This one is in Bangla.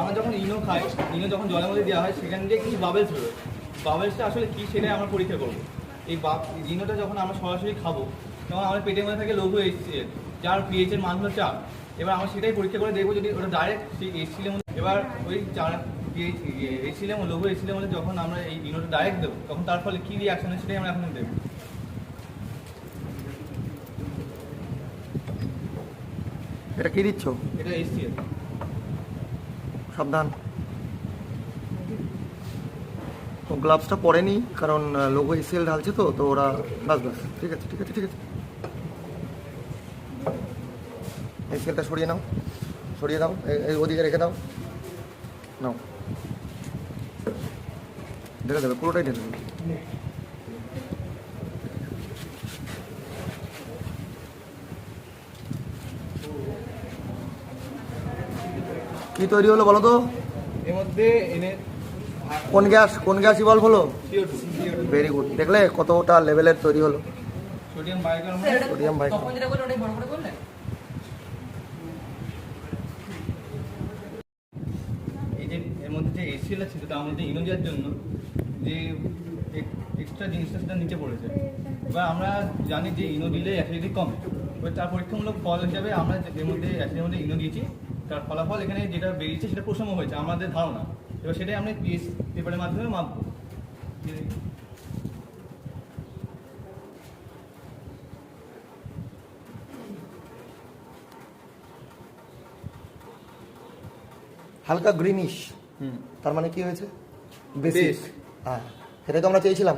আমরা যখন ইনো খাই ইনো যখন জলের মধ্যে দেওয়া হয় সেখান দিয়ে কিছু বাবেলস বেরোয়। বাবেলসটা আসলে কী সেটাই আমরা পরীক্ষা করব। এই বা ইনোটা যখন আমরা সরাসরি খাব তখন আমাদের পেটের মধ্যে থাকে লঘু এইচসিএল যার পিএইচ এর মান হলো চার। এবার আমরা সেটাই পরীক্ষা করে দেখব যদি ওটা ডাইরেক্ট সেই এইচসিএলের মধ্যে এবার ওই চার পিএইচ এইচসিএলের লঘু এইচসিএলের মধ্যে যখন আমরা এই ইনোটা ডাইরেক্ট দেবো তখন তার ফলে কী রিয়াকশন হয় সেটাই আমরা এখন দেখব। এটা কি দিচ্ছ? এটা এইচসিএল সাবধান। ও গ্লাভসটা পরেনি, কারণ লোগো এসিএল ঢালছে তো তো ওরা বাস বাস ঠিক আছে ঠিক আছে ঠিক আছে। এসিএলটা সরিয়ে নাও, সরিয়ে দাও ওদিকে রেখে দাও। নাও। ঢেলে দেবে, পুরোটাই ঢেলে দেবে। কি তৈরি হলো বলো তো? এর মধ্যে এনে কোন গ্যাস? কোন গ্যাস ইভলভ হলো? ভেরি গুড দেখলে কতটা লেভেলের তৈরি হলো। সোডিয়াম বাইকার্বনেট এই যে এর মধ্যে যে তার মধ্যে ইনো দেওয়ার জন্য যে এক্সট্রা জিনিসটা সেটা নিচে পড়েছে। এবার আমরা জানি যে ইনো দিলে অ্যাসিডিটি কমে। এবার তার পরীক্ষামূলক ফল হিসাবে আমরা এর মধ্যে অ্যাসিডের মধ্যে ইনো দিয়েছি। তার ফলাফল এখানে যেটা বেরিয়েছে সেটা প্রসম হয়েছে আমাদের ধারণা। এবার সেটাই আমরা পিএস পেপারের মাধ্যমে মাপবো। হালকা গ্রিনিশ হুম। তার মানে কি হয়েছে? বেসিক। হ্যাঁ সেটাই তো আমরা চেয়েছিলাম।